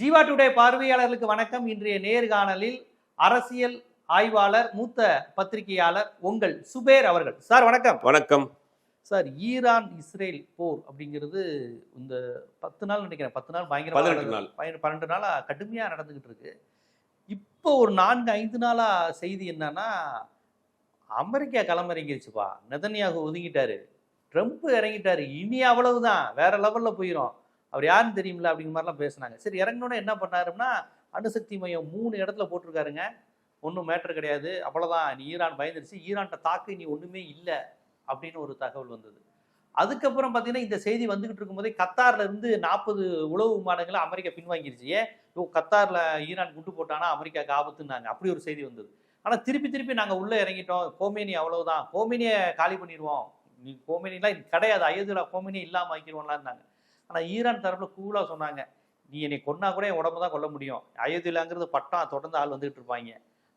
Jeeva today பார்வையாளர்களுக்கு வணக்கம். இன்றைய நேர்காணலில் அரசியல் ஆய்வாளர் மூத்த பத்திரிகையாளர் உங்கள் சுபேர் அவர்கள். சார் வணக்கம். வணக்கம். சார் ஈரான் இஸ்ரேல் போர் அப்படிங்கிறது இந்த பத்து நாள் நினைக்கிறேன். பத்து நாள் பயங்கர. பன்னெண்டு நாளா கடுமையா நடந்துகிட்டு இருக்கு. இப்போ ஒரு நான்கு ஐந்து நாளா செய்தி என்னன்னா அமெரிக்கா களமிறங்கிருச்சுப்பா நெதன்யாகு ஒதுங்கிட்டாரு. ட்ரம்ப் இறங்கிட்டாரு. இனி அவ்வளவுதான். வேற லெவல்ல போயிடும் அவர் யாருன்னு தெரியுமில்ல அப்படிங்கிற மாதிரிலாம் பேசுனாங்க. சரி இறங்கினோட என்ன பண்ணாருன்னா அணுசக்தி மையம் மூணு இடத்துல போட்டிருக்காருங்க. ஒன்றும் மேட்டர் கிடையாது. அவ்வளோதான் நீ ஈரான் பயந்துருச்சு. ஈரான்கிட்ட தாக்கு நீ ஒன்றுமே இல்லை அப்படின்னு ஒரு தகவல் வந்தது. அதுக்கப்புறம் பார்த்தீங்கன்னா இந்த செய்தி வந்துகிட்டு இருக்கும்போதே கத்தாரில் இருந்து நாற்பது உளவு விமானங்களை அமெரிக்கா பின்வாங்கிருச்சு. ஏன்? ஓ கத்தாரில் ஈரான் குண்டு போட்டானா அமெரிக்காவுக்கு ஆபத்துன்னாங்க. அப்படி ஒரு செய்தி வந்தது. ஆனால் திருப்பி திருப்பி நாங்கள் உள்ளே இறங்கிட்டோம். கோமேனி அவ்வளவுதான். கோமேனியை காலி பண்ணிடுவோம். நீ கோமேனிலாம் கிடையாது. அயோத்தியில கோமேனி இல்லாம இருந்தாங்க ஆனா ஈரான் தரப்புல கூலா சொன்னாங்க. நீ என்னை கொன்னா கூட என் உடம்பு தான் கொல்ல முடியும். அயோத்தியிலங்கிறது பட்டம் தொடர்ந்து ஆள் வந்துகிட்டு இருப்பாங்க.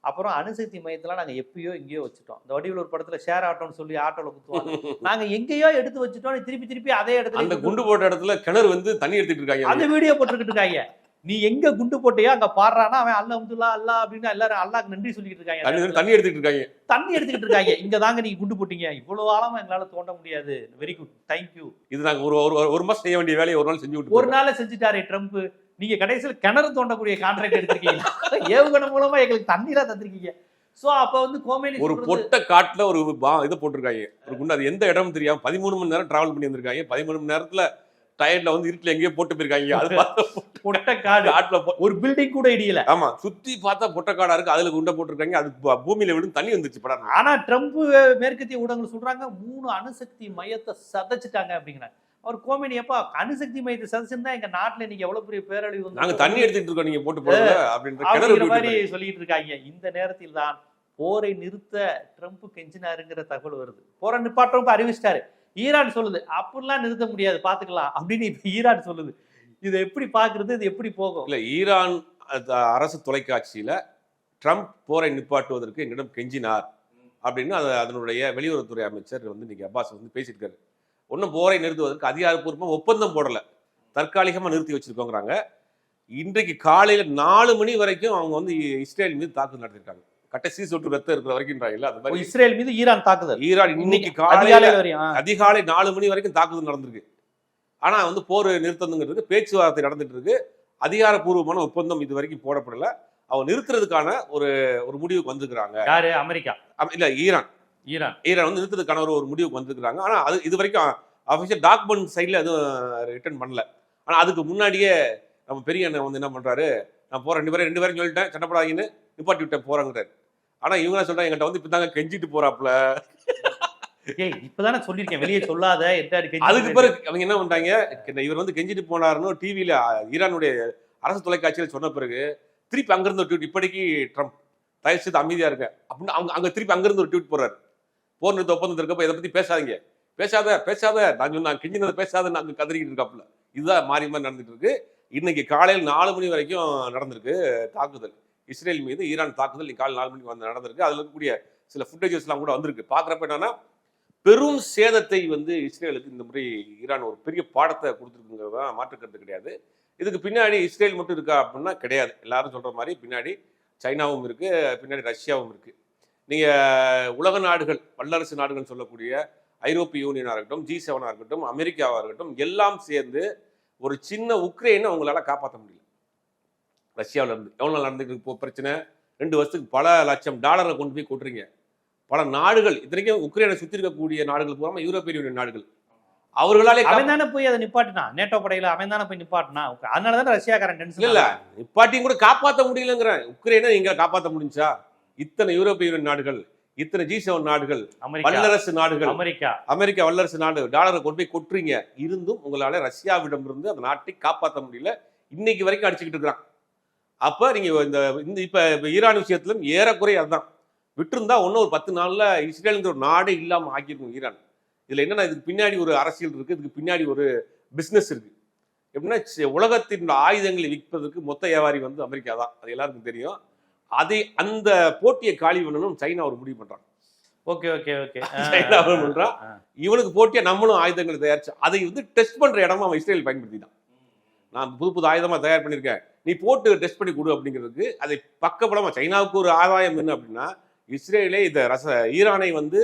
அப்புறம் அணுசக்தி மையத்தெல்லாம் நாங்க எப்பயோ எங்கேயோ வச்சுட்டோம். இந்த வடிவில் ஒரு படத்துல ஷேர் ஆட்டோன்னு சொல்லி ஆட்டோல குத்துவாங்க. நாங்க எங்கேயோ எடுத்து வச்சுட்டோம். திருப்பி திருப்பி அதே அந்த இடத்துல குண்டு போட்ட இடத்துல கிணறு வந்து தண்ணி எடுத்துட்டு இருக்காங்க. அந்த வீடியோ போட்டுக்கிட்டு இருக்காங்க. நீ எங்க குண்டு போட்டியோ அங்க பாடுறானா அவன் அல்ல அப்துல்லா அல்லா அப்படின்னு எல்லாரும் அல்லாஹ்க்கு நன்றி சொல்லிட்டு இருக்காங்க. தண்ணி எடுத்துட்டு இருக்காங்க. தண்ணி எடுத்துக்கிட்டு இருக்காங்க. இங்க தாங்க நீங்க குண்டு போட்டீங்க. இவ்வளவு ஆழமா எங்களால தோண்ட முடியாது. வெரி குட் தேங்க்யூ இது நாங்க ஒரு ஒரு ஒரு மாசம் செய்ய வேண்டிய வேலையை ஒரு நாள் செஞ்சு விட்டு ஒரு நாள்ல செஞ்சுட்டாரு ட்ரம்ப் நீங்க கடைசியில் கிணறு தோண்டக்கூடிய கான்ட்ராக்ட் எடுத்திருக்கீங்க ஏவுகணை மூலமா எங்களுக்கு தண்ணீரா தந்திருக்கீங்க. சோ அப்ப வந்து கோமேலி ஒரு பொட்ட காட்டுல ஒரு இது போட்டிருக்காங்க. ஒரு குண்டு அது எந்த இடம் தெரியாம பதிமூணு மணி நேரம் டிராவல் பண்ணி வந்திருக்காங்க. பதிமூணு மணி நேரத்துல டயர்ல வந்து இருட்டுல எங்கேயோ போட்டு போயிருக்காங்க. அது பார்த்தா பொட்ட காடு காட்டுல போ- ஒரு பில்டிங் கூட இடியல. ஆமா சுத்தி பார்த்தா பொட்ட காடா இருக்கு. அதுல குண்டை போட்டிருக்காங்க. அது பூமியில விழுந்து தண்ணி வந்துச்சு படம். ஆனா ட்ரம்ப் மேற்கத்திய ஊடகங்கள் சொல்றாங்க மூணு அணுசக்தி மையத்தை சதைச்சிட்டாங்க அப்படிங்கிறாங்க அவர் கோமேனி எப்பா அணுசக்தி மையத்தை சதைச்சிருந்தா எங்க நாட்டுல இன்னைக்கு எவ்வளவு பெரிய பேரழிவு வந்து நாங்க தண்ணி எடுத்துட்டு இருக்கோம். நீங்க போட்டு போடுங்க அப்படின்ற மாதிரி. சொல்லிட்டு இருக்காங்க. இந்த நேரத்தில் தான் போரை நிறுத்த ட்ரம்ப் கெஞ்சினாருங்கிற தகவல் வருது. போரை நிப்பாட்றப்ப அறிவிச்சிட்டாரு. ஈரான் சொல்லுது அப்படிலாம் நிறுத்த முடியாது பாத்துக்கலாம். அப்படின்னு இப்ப ஈரான் சொல்லுது. இதை எப்படி பாக்குறது இது எப்படி போகும்? இல்ல ஈரான் அரசு தொலைக்காட்சியில ட்ரம்ப் போரை நிப்பாட்டுவதற்கு எங்களிடம் கெஞ்சினார் அப்படின்னு அது அதனுடைய வெளியுறவுத்துறை அமைச்சர் வந்து இன்னைக்கு அப்பாஸ் வந்து பேசியிருக்காரு. ஒன்றும் போரை நிறுத்துவதற்கு அதிகாரப்பூர்வமாக ஒப்பந்தம் போடலை. தற்காலிகமாக நிறுத்தி வச்சிருக்கோங்கிறாங்க. இன்றைக்கு காலையில் நாலு மணி வரைக்கும் அவங்க வந்து இஸ்ரேல் மீது தாக்குதல் நடத்திருக்காங்க கடைசி சொட்டு ரத்தம் இருக்கிற வரைக்கும்ன்றாங்கல்ல அது மாதிரி இஸ்ரேல் மீது ஈரான் தாக்குதல். ஈரான் இன்னைக்கு காலையில. அதிகாலை நாலு மணி வரைக்கும் தாக்குதல் நடந்திருக்கு. ஆனா வந்து போர் நிறுத்தணுங்கிறதுக்கு பேச்சுவார்த்தை நடந்துட்டு இருக்கு. அதிகாரப்பூர்வமான ஒப்பந்தம் இது வரைக்கும் போடப்படல. அவங்க நிறுத்துறதுக்கான ஒரு ஒரு முடிவுக்கு வந்திருக்கிறாங்க. யாரு? அமெரிக்கா. அம்- இல்ல ஈரான். ஈரான். ஈரான் வந்து நிறுத்துறதுக்கான ஒரு ஒரு முடிவுக்கு வந்திருக்கிறாங்க. ஆனா அது இது வரைக்கும் அஃபிஷியல் டாக்குமெண்ட் சைட்ல எதுவும் ரிட்டர்ன் பண்ணல. ஆனா அதுக்கு முன்னாடியே நம்ம பெரிய அண்ணன் வந்து என்ன பண்றாரு நான் போறேன் ரெண்டு பேரும் ரெண்டு பேரும் சொல்லிட்டேன் சட்டப்படாதீங்கன்னு நிப்பாட்டி விட்டேன் போறாங்கிறாரு ஆனா இவங்க சொல்றாங்க என்கிட்ட வந்து இப்பதாங்க கெஞ்சிட்டு போறாப்ல ஏய் இப்பதானே சொல்லிருக்கேன் வெளியே சொல்லாத அதுக்கு பிறகு அவங்க என்ன பண்றாங்க இவர் வந்து கெஞ்சிட்டு போனாருன்னு டிவியில ஈரானுடைய அரசு தொலைக்காட்சியில் சொன்ன பிறகு திருப்பி அங்கிருந்து ஒரு ட்வீட் இப்படிக்கு ட்ரம்ப் தயவு செய்து அமைதியா இருங்க. அப்படின்னு அவங்க அங்க திருப்பி அங்கிருந்து ஒரு ட்வீட் போறாரு போர் நிறுத்த ஒப்பந்தம் இருக்கப்ப இதை பத்தி பேசாதீங்க. பேசாத பேசாத நான் நான் கெஞ்சினதை பேசாதன்னு அங்க கதறிக்கிட்டு இருக்காப்புல. இதுதான் மாறி மாறி நடந்துட்டு இருக்கு. இன்னைக்கு காலையில் நாலு மணி வரைக்கும் நடந்திருக்கு தாக்குதல். இஸ்ரேல் மீது ஈரான் தாக்குதல் இன்னைக்கு காலை நாலு மணிக்கு வந்து நடந்திருக்கு. அதில் இருக்கக்கூடிய சில ஃபுட்டேஜஸ்லாம் கூட வந்திருக்கு. பார்க்குறப்ப என்னன்னா பெரும் சேதத்தை வந்து இஸ்ரேலுக்கு இந்த முறை ஈரான் ஒரு பெரிய பாடத்தை கொடுத்துருக்குங்கிறது தான் மாற்று கிடையாது. இதுக்கு பின்னாடி இஸ்ரேல் மட்டும் இருக்கா அப்படின்னா கிடையாது. எல்லாரும் சொல்கிற மாதிரி பின்னாடி சைனாவும் இருக்குது பின்னாடி ரஷ்யாவும் இருக்குது நீங்கள் உலக நாடுகள் வல்லரசு நாடுகள் சொல்லக்கூடிய ஐரோப்பிய யூனியனாக இருக்கட்டும் ஜி செவனாக இருக்கட்டும் அமெரிக்காவாக இருக்கட்டும் எல்லாம் சேர்ந்து ஒரு சின்ன உக்ரைனை அவங்களால காப்பாற்ற முடியல. ரஷ்யாவுல இருந்து. எவ்வளவு நாள் நடந்துட்டு இருக்கு இப்போ பிரச்சனை? ரெண்டு வருஷத்துக்கு பல லட்சம் டாலரை கொண்டு போய் கொட்டுறீங்க. பல நாடுகள் இத்தனைக்கும் உக்ரைனை சுத்தி இருக்கக்கூடிய நாடுகள் பூரா யூரோப்பிய யூனியன் நாடுகள். அவர்களாலே அவன் தானே போய் அதை நிப்பாட்டினான் நேட்டோ படையில அவன் தானே போய் நிப்பாட்டினான் அதனால தானே ரஷ்யாக்காரன் டென்ஷன் இல்ல நிப்பாட்டியும் கூட காப்பாற்ற முடியலங்கிறேன். உக்ரைனை நீங்க காப்பாற்ற முடிஞ்சா? இத்தனை யூரோப்பிய யூனியன் நாடுகள் இத்தனை ஜி செவன் நாடுகள் அமெரிக்கா. வல்லரசு நாடுகள் அமெரிக்கா. அமெரிக்கா வல்லரசு நாடு டாலரை கொண்டு போய் கொட்டுறீங்க. இருந்தும் உங்களால ரஷ்யாவிடம் இருந்து அந்த நாட்டை காப்பாற்ற முடியல. இன்னைக்கு வரைக்கும் அடிச்சுக்கிட்டு இருக்கிறான். அப்ப நீங்க இந்த இந்த இப்ப ஈரான் விஷயத்திலும் ஏறக்குறைய அதுதான். விட்டிருந்தா இன்னும் ஒரு பத்து நாள்ல இஸ்ரேலுங்கிற ஒரு நாடே இல்லாம ஆக்கியிருக்கும் ஈரான். இதுல என்னன்னா இதுக்கு பின்னாடி ஒரு அரசியல் இருக்கு இதுக்கு பின்னாடி ஒரு பிசினஸ் இருக்கு. எப்படின்னா உலகத்தின் ஆயுதங்களை விற்பதற்கு மொத்த வியாபாரி வந்து அமெரிக்கா தான். அது எல்லாருக்கும் தெரியும். அதை அந்த போட்டியை காலி பண்ணணும் சைனா ஒரு முடிவு பண்றாங்க. Okay okay okay. சைனா என்ன பண்றான்? இவனுக்கு போட்டியா நம்மளும் ஆயுதங்களை தயாரிச்சு அதை வந்து டெஸ்ட் பண்ற இடமா அவன் இஸ்ரேல் பயன்படுத்திட்டான். நான் புது புது ஆயுதமா தயார் பண்ணியிருக்கேன். நீ போட்டு டெஸ்ட் பண்ணி கொடு அப்படிங்கிறதுக்கு அதை பக்கபலமா சைனாவுக்கு ஒரு ஆதாயம் என்ன அப்படின்னா இஸ்ரேலே இந்த ரச ஈரானை வந்து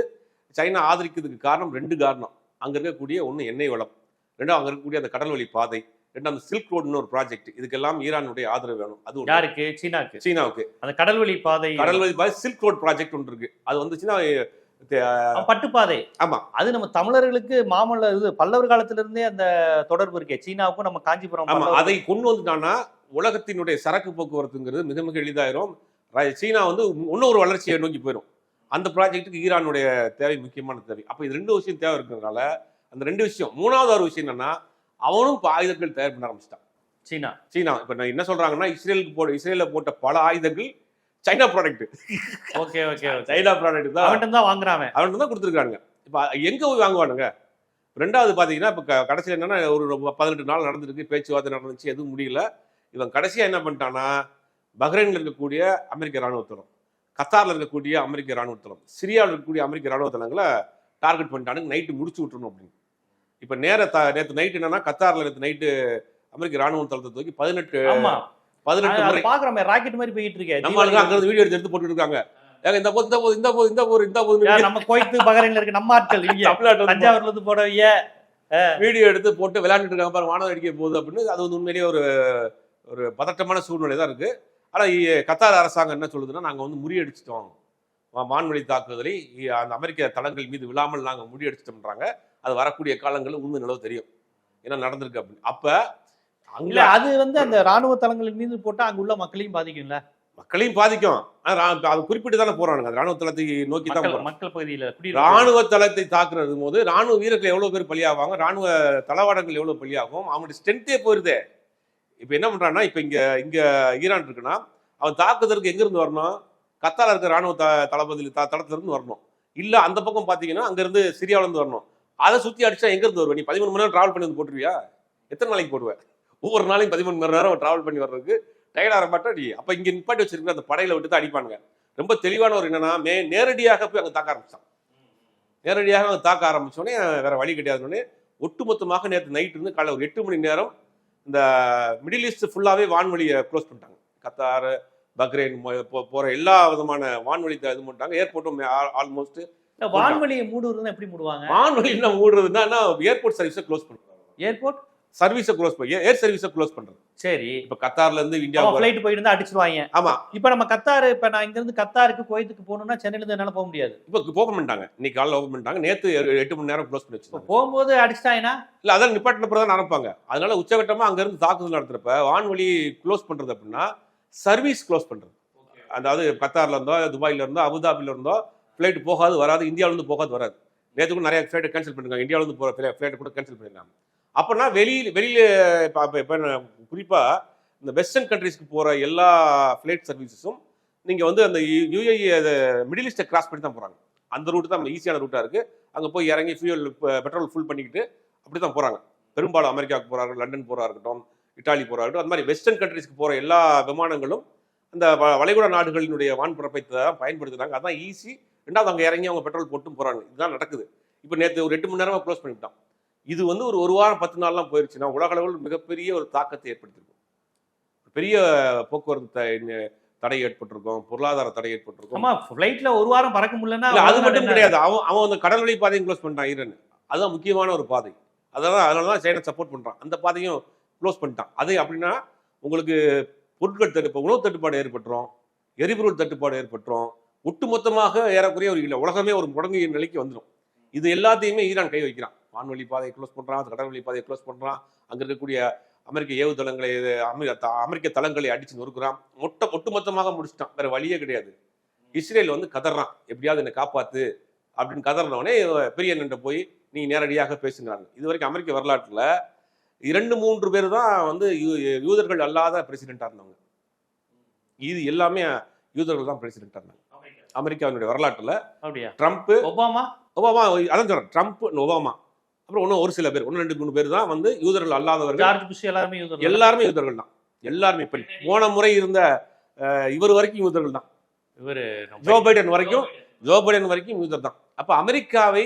சைனா ஆதரிக்கிறதுக்கு காரணம் ரெண்டு காரணம். அங்க இருக்கக்கூடிய ஒண்ணு எண்ணெய் வளம் ரெண்டாவது அங்க இருக்கக்கூடிய அந்த கடல் வழி பாதை ரெண்டாவது சில்க் ரோடுன்னு ஒரு ப்ராஜெக்ட் இதுக்கெல்லாம் ஈரானுடைய ஆதரவு வேணும். அது. யாருக்கு? சீனாக்கு சீனாவுக்கு. அந்த கடல்வழி பாதை. கடல் வழி பாதை சில்க் ரோட் ப்ராஜெக்ட் ஒன்று இருக்கு. அது வந்துச்சுன்னா அஹ், பட்டுப்பாதை. ஆமா. அது நம்ம தமிழர்களுக்கு மாமல்ல இது பல்லவர் காலத்துல இருந்தே அந்த தொடர்பு இருக்கே. சீனாவுக்கும் நம்ம காஞ்சிபுரம் அதை கொண்டு வந்துட்டான்னா உலகத்தினுடைய சரக்கு போக்குவரத்துங்கிறது மிக மிக எளிதாயிரும். சீனா வந்து இன்னும் ஒரு வளர்ச்சியை நோக்கி போயிடும் அந்த ப்ராஜெக்ட்டுக்கு ஈரானுடைய தேவை முக்கியமான தேவை. அப்போ இது ரெண்டு விஷயம் தேவை இருக்கிறதுனால அந்த ரெண்டு விஷயம் மூணாவது ஒரு விஷயம் என்னன்னா அவனும் இப்போ ஆயுதங்கள் தயார் பண்ண ஆரம்பிச்சிட்டான். சீனா. சீனா. இப்போ நான் என்ன சொல்றாங்கன்னா இஸ்ரேலுக்கு போட இஸ்ரேல போட்ட பல ஆயுதங்கள் China product okay okay China product தான். அவன்கிட்ட தான் வாங்குறான் அவன். தான் கொடுத்துருக்காங்க இப்போ எங்க போய் வாங்குவானுங்க? ரெண்டாவது பாத்தீங்கன்னா இப்போ கடைசியில் என்னன்னா ஒரு பதினெட்டு நாள் நடந்திருக்கு பேச்சுவார்த்தை நடந்துச்சு எதுவும் முடியல. இவன் கடைசியா என்ன பண்ணிட்டான்னா பஹ்ரைன்ல இருக்கக்கூடிய அமெரிக்க ராணுவ தளம் கத்தார்ல இருக்கக்கூடிய அமெரிக்க ராணுவ தளம் சிரியாவில் இருக்கக்கூடிய அமெரிக்க ராணுவ தளங்களை டார்கெட் பண்ணிட்டானுங்க. நைட்டு முடிச்சு விட்டுறணும் அப்படின்னு. இப்போ நேர த நேற்று நைட்டு என்னன்னா கத்தார்ல நேற்று நைட்டு அமெரிக்க ராணுவ தளத்தை தூக்கி பதினெட்டு பதினெட்டு முறை பாக்குறோமே ராக்கெட் மாதிரி போயிட்டு இருக்கே. நம்ம ஆளுங்க அங்க இருந்து வீடியோ எடுத்து எடுத்து போட்டுட்டு இருக்காங்க ஏங்க இந்த போது இந்த போது இந்த போது இந்த போது இந்த போது நம்ம கோயத்து பகரைன்ல இருக்கு நம்ம ஆட்கள் இங்க தமிழ்நாட்டில் வந்து தஞ்சாவூர்ல இருந்து போடவைய வீடியோ எடுத்து போட்டு விளையாண்டுட்டு இருக்காங்க. பாருங்க வானம் அடிக்க போகுது அப்படின்னு. அது வந்து உண்மையிலேயே ஒரு ஒரு பதட்டமான சூழ்நிலை தான் இருக்கு. ஆனா இ- கத்தார் அரசாங்கம் என்ன சொல்லுதுன்னா நாங்க வந்து முறியடிச்சிட்டோம். வான்வழி தாக்குதலை அந்த அமெரிக்க தளங்கள் மீது விழாமல் நாங்க முறியடிச்சிட்டோம்ன்றாங்க. அது வரக்கூடிய காலங்களில் உண்மை நிலவு தெரியும். என்ன நடந்திருக்கு அப்படின்னு அப்ப அங்க அது வந்து அந்த ராணுவ தளங்களின் மீது போட்டா அங்க உள்ள மக்களையும் பாதிக்கும்ல? மக்களையும் பாதிக்கும். அது குறிப்பிட்டு தானே போறானுங்க. அந்த ராணுவ தளத்தை நோக்கி தான் மக்கள் பகுதியில ராணுவ தளத்தை தாக்குறது போது ராணுவ வீரர்கள் எவ்வளவு பேர் பலியாவாங்க ராணுவ தளவாடங்கள் எவ்வளவு பலியாகும் அவனுடைய ஸ்ட்ரென்த்தே போயிருதே. இப்போ என்ன பண்ணுறான்னா இப்போ இங்கே இங்கே ஈரான் இருக்குன்னா அவன் தாக்குதலுக்கு எங்கேருந்து வரணும்? கத்தால இருக்க ராணுவ த தளபதி த தளத்துல இருந்து வரணும். இல்லை அந்த பக்கம் பார்த்தீங்கன்னா அங்கேருந்து சிரியாவிலேருந்து வரணும். அதை சுற்றி அடிச்சா எங்கேருந்து வருவேன் வருவ? நீ பதிமூணு மணி நேரம் ட்ராவல் பண்ணி வந்து போட்டுருவியா? எத்தனை நாளைக்கு போடுவேன் ஒவ்வொரு நாளையும் பதிமூணு மணி நேரம் ட்ராவல் பண்ணி வர்றதுக்கு டயர்டாக மாட்டா நீ. அப்போ இங்கே நிப்பாட்டி வச்சிருக்கிற அந்த படையில விட்டு தான் அடிப்பானுங்க. ரொம்ப தெளிவான ஒரு என்னன்னா மே நேரடியாக போய் அங்கே தாக்க ஆரம்பிச்சான். நேரடியாக அவங்க தாக்க ஆரம்பித்தோடனே வேற வழி கிடையாதுன்னு ஒட்டுமொத்தமாக நேற்று நைட் இருந்து காலை ஒரு எட்டு மணி நேரம் இந்த மிடில் ஈஸ்ட் ஃபுல்லாவே வான்வழியை க்ளோஸ் பண்ணிட்டாங்க. கத்தார் பக்ரைன் மொ- போ- போற எல்லா விதமான வான்வழி இது பண்ணிட்டாங்க. ஏர்போர்ட்டும் ஆல்மோஸ்ட் வான்வழியை மூடுறதுன்னா எப்படி மூடுவாங்க? வான்வழி என்ன மூடுறதுன்னா ஏர்போர்ட் சர்வீஸை க்ளோஸ் பண்றாங்க ஏர்போர்ட் சர்வீஸை க்ளோஸ் பண்ணி ஏர் சர்வீஸை க்ளோஸ் பண்றது. சரி. இப்ப கத்தார்ல இருந்து இந்தியா ஃபிளைட் போயிட்டு அடிச்சிருவாங்க. ஆமா. இப்ப நம்ம கத்தார் இப்ப நான் இங்க இருந்து கத்தாருக்கு கோயத்துக்கு போகணும்னா சென்னையில இருந்து என்னால போக முடியாது. இப்ப ஓப்பன் பண்ணிட்டாங்க. இன்னைக்கு காலைல ஓப்பன் பண்ணிட்டாங்க. நேத்து எட்டு மணி நேரம் க்ளோஸ் பண்ணி வச்சிருந்தாங்க. போகும்போது அடிச்சிட்டாங்கன்னா இல்ல அதான் நிப்பாட்டின பிறகு தான் நடப்பாங்க. அதனால உச்சகட்டமா அங்க இருந்து தாக்குதல் நடத்துறப்ப வான்வழி க்ளோஸ் பண்றது அப்படின்னா சர்வீஸ் க்ளோஸ் பண்றது. அதாவது கத்தார்ல இருந்தோ துபாயில இருந்தோ அபுதாபில இருந்தோ ஃபிளைட் போகாது வராது இந்தியாவில இருந்து போகாது வராது. நேற்று கூட நிறைய ஃபிளைட் கேன்சல் பண்ணிருக்காங்க. இந்தியாவில இருந்து போற ஃபிளைட் கூட கேன்சல் பண்ணிருக்காங்க. அப்போனா வெளியில் வெளியில் இப்போ குறிப்பாக இந்த வெஸ்டர்ன் கண்ட்ரீஸ்க்கு போகிற எல்லா ஃப்ளைட் சர்வீசஸும் நீங்கள் வந்து அந்த யூஏஇ மிடில் ஈஸ்ட்டை கிராஸ் பண்ணி தான் போகிறாங்க அந்த ரூட் தான் ஈஸியான ரூட்டாக இருக்குது அங்கே போய் இறங்கி ஃபியூல் பெட்ரோல் ஃபுல் பண்ணிக்கிட்டு அப்படி தான் போகிறாங்க பெரும்பாலும் அமெரிக்காவுக்கு போகிறாரு லண்டன் போகிறா இருக்கட்டும் இட்டாலி போகிறா இருக்கட்டும் அந்த மாதிரி வெஸ்டர்ன் கண்ட்ரீஸ்க்கு போகிற எல்லா விமானங்களும் அந்த வ- வளைகுடா நாடுகளினுடைய வான்பரப்பை தான் பயன்படுத்துகிறாங்க அதான் ஈஸி ரெண்டாவது அங்கே இறங்கி அவங்க பெட்ரோல் போட்டும் போகிறாங்க இதுதான் நடக்குது. இப்போ நேற்று ஒரு எட்டு மணி நேரமாக க்ளோஸ் பண்ணிவிட்டான். இது வந்து ஒரு ஒரு வாரம் பத்து நாள்லாம் போயிருச்சுன்னா உலக அளவில் மிகப்பெரிய ஒரு தாக்கத்தை ஏற்படுத்தியிருக்கும். பெரிய போக்குவரத்து தடை ஏற்பட்டிருக்கும் பொருளாதார தடை ஏற்பட்டிருக்கும். ஆமா ஃபிளைட்ல ஒரு வாரம் பறக்க முடியலன்னா அது மட்டும்? கிடையாது. அவன் அவன் அந்த கடல் வழி பாதையும் க்ளோஸ் பண்ணிட்டான் ஈரன். அதுதான் முக்கியமான ஒரு பாதை. அதனால அதனால தான் சைனா சப்போர்ட் பண்றான். அந்த பாதையும் க்ளோஸ் பண்ணிட்டான். அது அப்படின்னா உங்களுக்கு பொருட்கள் தட்டு உணவு தட்டுப்பாடு ஏற்பட்டுரும் எரிபொருள் தட்டுப்பாடு ஏற்பட்டுரும் ஒட்டுமொத்தமாக ஏறக்குறைய ஒரு இல்ல உலகமே ஒரு முடங்கிய நிலைக்கு வந்துடும் இது எல்லாத்தையுமே ஈரான் கை வைக்கிறான். வான்வழி பாதையை க்ளோஸ் பண்றான் கடல் வழி பாதையை க்ளோஸ் பண்றான். அங்க இருக்கக்கூடிய அமெரிக்க ஏவுதளங்களை அமெரிக்க தளங்களை அடிச்சு நொறுக்குறான். மொட்ட ஒட்டுமொத்தமாக முடிச்சிட்டான். வேற வழியே கிடையாது. இஸ்ரேல் வந்து கதறான். எப்படியாவது என்னை காப்பாத்து அப்படின்னு கதறினவனே பெரிய அண்ணன்ட்ட போய் நீ நேரடியாக பேசுங்கிறாங்க இது வரைக்கும் அமெரிக்க வரலாற்றுல இரண்டு மூன்று பேர் தான் வந்து யூதர்கள் அல்லாத பிரசிடென்டா இருந்தவங்க. இது எல்லாமே யூதர்கள் தான் பிரசிடென்டா இருந்தாங்க. அமெரிக்காவினுடைய வரலாற்றுல ட்ரம்ப் ஒபாமா? ஒபாமா அதான் சொல்றேன். Trump Obama. அப்புறம் இன்னும் ஒரு சில பேர் ஒன்று ரெண்டு மூணு பேர் தான் வந்து யூதர்கள் அல்லாதவர்கள். ஜார்ஜ் புஷ் எல்லாருமே யூதர்கள். எல்லாருமே யூதர்கள் தான். எல்லாருமே இப்ப போன முறை இருந்த இவர் வரைக்கும் யூதர்கள் தான். இவரு ஜோ பைடன் வரைக்கும் ஜோ பைடன் வரைக்கும் யூதர் தான். அப்ப அமெரிக்காவை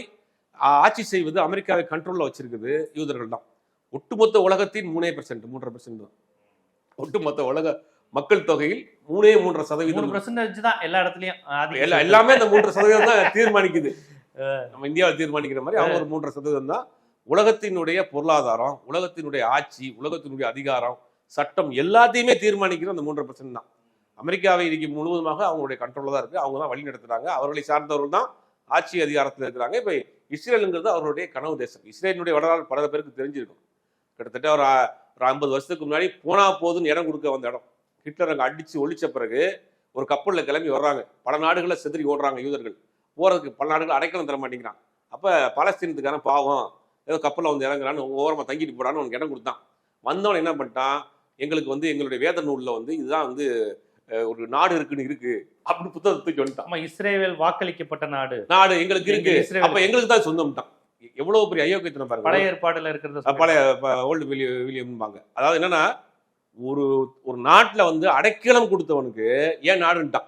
ஆட்சி செய்வது அமெரிக்காவை கண்ட்ரோல்ல வச்சிருக்குது யூதர்கள் தான். ஒட்டுமொத்த உலகத்தின் மூணே பெர்சென்ட் மூன்றரை பெர்சென்ட் தான். ஒட்டுமொத்த உலக மக்கள் தொகையில் மூணே மூன்றரை மூணு சதவீதம் பர்சன்டேஜ் தான் எல்லா இடத்துலயும். எல்லாமே அந்த மூன்று சதவீதம் தான் தீர்மானிக்குது. நம்ம இந்தியாவை தீர்மானிக்கிற மாதிரி அவங்க ஒரு மூன்றரை சதவீதம் தான். உலகத்தினுடைய பொருளாதாரம் உலகத்தினுடைய ஆட்சி உலகத்தினுடைய அதிகாரம் சட்டம் எல்லாத்தையுமே தீர்மானிக்கிற அந்த மூன்று பர்சன்ட் தான். அமெரிக்காவை இன்னைக்கு முழுவதுமாக அவங்களுடைய கண்ட்ரோலில் தான் இருக்குது அவங்க தான் வழி நடத்துறாங்க. அவர்களை சார்ந்தவர்கள் தான் ஆட்சி அதிகாரத்தில் இருக்கிறாங்க. இப்போ இஸ்ரேலுங்கிறது அவருடைய கனவு தேசம். இஸ்ரேலினுடைய வரலாறு பல பேருக்கு தெரிஞ்சிருக்கும். கிட்டத்தட்ட ஒரு ஒரு ஐம்பது வருஷத்துக்கு முன்னாடி போனா போதுன்னு இடம் கொடுக்க வந்த இடம். ஹிட்லர் அங்கே அடித்து ஒழிச்ச பிறகு ஒரு கப்பலில் கிளம்பி வர்றாங்க. பல நாடுகளை செதறி ஓடுறாங்க யூதர்கள். போகிறதுக்கு பல நாடுகள் அடைக்கலம் தர மாட்டேங்கிறான் அப்போ பாலஸ்தீனத்துக்கான பாவம். ஏதோ கப்பலில் வந்து இறங்குறான்னு ஓரமா தங்கிட்டு போடான்னு அவனுக்கு இடம் கொடுத்தான். வந்தவன் என்ன பண்ணிட்டான்? எங்களுக்கு வந்து எங்களுடைய வேத நூல்ல வந்து இதுதான் வந்து ஒரு நாடு இருக்குன்னு இருக்கு. அப்படின்னு புத்தகத்தை தூக்கி வந்துட்டான். இஸ்ரேல் வாக்களிக்கப்பட்ட நாடு. நாடு எங்களுக்கு இருக்கு. அப்ப எங்களுக்கு தான் சொந்தம் தான். எவ்வளவு பெரிய ஐயோக்கியத்தனம் பாருங்க. பழைய ஏற்பாடுல இருக்கிறத பழைய ஓல்டு வில்லிய வில்லியம்பாங்க அதாவது என்னன்னா ஒரு ஒரு நாட்டுல வந்து அடைக்கலம் கொடுத்தவனுக்கு ஏன் நாடுன்ட்டான்.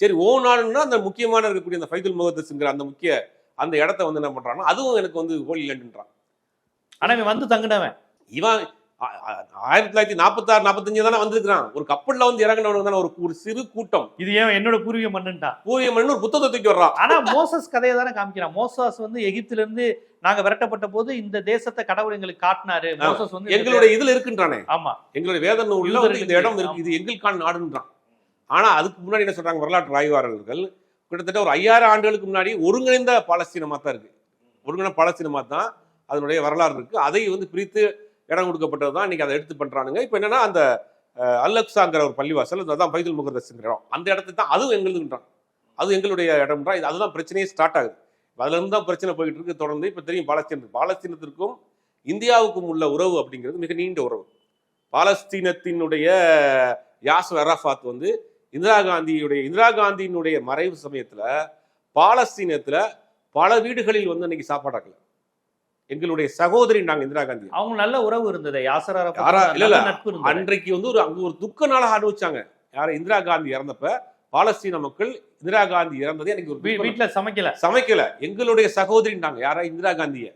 சரி ஓ நாடுன்னா அந்த முக்கியமான இருக்கக்கூடிய அந்த ஃபைதுல் முகத்தஸ்ங்கிற அந்த முக்கிய அந்த இடத்த வந்து என்ன பண்றான்னா அதுவும் எனக்கு வந்து ஹோலி லேண்டுன்றான் ஆனா இவன் வந்து தங்குனவன். இவன் ஆயிரத்தி தொள்ளாயிரத்தி நாற்பத்தாறு நாற்பத்தஞ்சு தானே வந்திருக்கிறான். ஒரு கப்பல்ல வந்து இறங்கினவனுக்கு தானே ஒரு ஒரு சிறு கூட்டம். இது ஏன் என்னோட பூர்வீக மண்ணுன்ட்டான் பூரியமன் ஒரு புத்தகத்தை தூக்கி வர்றான். ஆனா மோசஸ் கதையை தானே காமிக்கிறான். மோசஸ் வந்து எகிப்துல இருந்து நாங்க விரட்டப்பட்ட போது இந்த தேசத்தை கடவுள் எங்களுக்கு காட்டினாரு. மோசஸ் வந்து எங்களுடைய இதுல இருக்குன்றானே. ஆமா. எங்களுடைய வேத நூல்ல வந்து இந்த இடம் இருக்கு. இது எங்களுக்கான நாடுன்றான். ஆனா அதுக்கு முன்னாடி என்ன சொல்றாங்க வரலாற்று ஆய்வாளர்கள்? கிட்டத்தட்ட ஒரு ஐயாயிரம் ஆண்டுகளுக்கு முன்னாடி ஒருங்கிணைந்த பாலஸ்தீனமாக தான் இருக்குது ஒருங்கிணைந்த பாலஸ்தீனமாக தான் அதனுடைய வரலாறு இருக்குது அதை வந்து பிரித்து இடம் கொடுக்கப்பட்டது தான். இன்றைக்கி அதை எடுத்து பண்ணுறானுங்க இப்போ என்னென்னா அந்த அல்லக்ஸாங்கிற ஒரு பள்ளிவாசல் அதுதான் பைதுல் முகதஸ்ங்கிற இடம். அந்த இடத்துல தான் அதுவும் எங்களுதுன்றான். அது எங்களுடைய இடம்ன்றா. இது அதுதான் பிரச்சனையே ஸ்டார்ட் ஆகுது. அதுலேருந்து தான் பிரச்சனை போயிட்டு இருக்கு. தொடர்ந்து இப்போ தெரியும் பாலஸ்தீனத்துக்கு பாலஸ்தீனத்திற்கும் இந்தியாவுக்கும் உள்ள உறவு அப்படிங்கிறது மிக நீண்ட உறவு. பாலஸ்தீனத்தினுடைய யாஸ் அரஃபாத் வந்து இந்திரா காந்தியுடைய இந்திரா காந்தியினுடைய மறைவு சமயத்துல பாலஸ்தீனத்துல பல வீடுகளில் வந்து அன்னைக்கு சாப்பாடாக்கல எங்களுடைய சகோதரி நாங்க இந்திரா காந்தி. அவங்க நல்ல உறவு இருந்தது. யாசர் இல்ல. நட்பு அன்றைக்கு வந்து ஒரு அங்க ஒரு துக்க நாளாக அனுபவிச்சாங்க யார இந்திரா காந்தி இறந்தப்ப பாலஸ்தீன மக்கள் இந்திரா காந்தி இறந்ததே எனக்கு ஒரு வீட்டுல சமைக்கல. சமைக்கல. எங்களுடைய சகோதரின்றாங்க யாரா இந்திரா காந்திய.